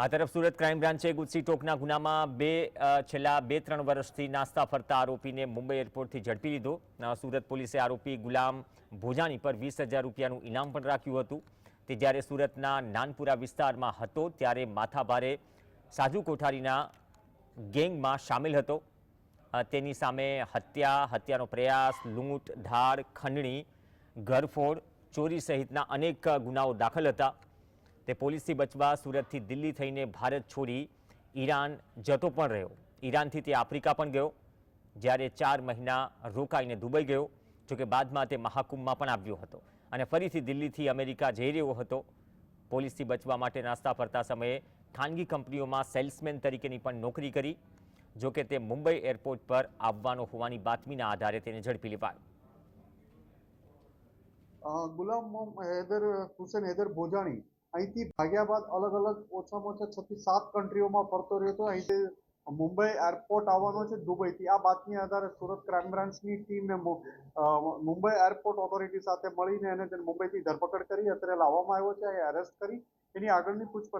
આ તરફ સુરત ક્રાઇમ બ્રાન્ચે ગુજસી ટોકના ગુનામાં બે છેલ્લા બે ત્રણ વર્ષથી નાસ્તા ફરતા આરોપીને મુંબઈ એરપોર્ટથી ઝડપી લીધો. સુરત પોલીસે આરોપી ગુલામ ભોજાની પર વીસ હજાર રૂપિયાનું ઇનામ પણ રાખ્યું હતું. તે જ્યારે સુરતના નાનપુરા વિસ્તારમાં હતો, ત્યારે માથાભારે સાજુ કોઠારીના ગેંગમાં સામેલ હતો. તેની સામે હત્યા, હત્યાનો પ્રયાસ, લૂંટ ધાડ ખંડણી, ઘરફોડ, ચોરી સહિતના અનેક ગુનાઓ દાખલ હતા. તે પોલીસથી બચવા સુરતથી દિલ્હી થઈને ભારત છોડી ઈરાન જતો પણ રહ્યો. ઈરાનથી તે આફ્રિકા પણ ગયો, જ્યારે ચાર મહિના રોકાઈને દુબઈ ગયો જોકે બાદમાં તે મહાકુંભમાં પણ આવ્યો હતો. અને ફરીથી દિલ્હીથી અમેરિકા જઈ રહ્યો હતો. પોલીસથી બચવા માટે નાસ્તા ફરતા સમયે ખાનગી કંપનીઓમાં સેલ્સમેન તરીકેની પણ નોકરી કરી જોકે તે મુંબઈ એરપોર્ટ પર આવવાનો હોવાની બાતમીના આધારે તેને ઝડપી લેવાયો. ગુલામ હેદર હુસેન હેદર ભોજાણી અહીંથી ભાગ્યા બાદ અલગ અલગ ઓછામાં ઓછા છ થી સાત કન્ટ્રીઓમાં ફરતો રહ્યો હતો અહીંથી મુંબઈ એરપોર્ટ આવવાનો છે, દુબઈથી. આ બાતમી આધારે સુરત ક્રાઇમ બ્રાન્ચની ટીમને મુંબઈ એરપોર્ટ ઓથોરિટી સાથે મળીને એને તેને મુંબઈથી ધરપકડ કરી, અત્યારે લાવવામાં આવ્યો છે એરેસ્ટ કરી. એની આગળની પૂછપરછ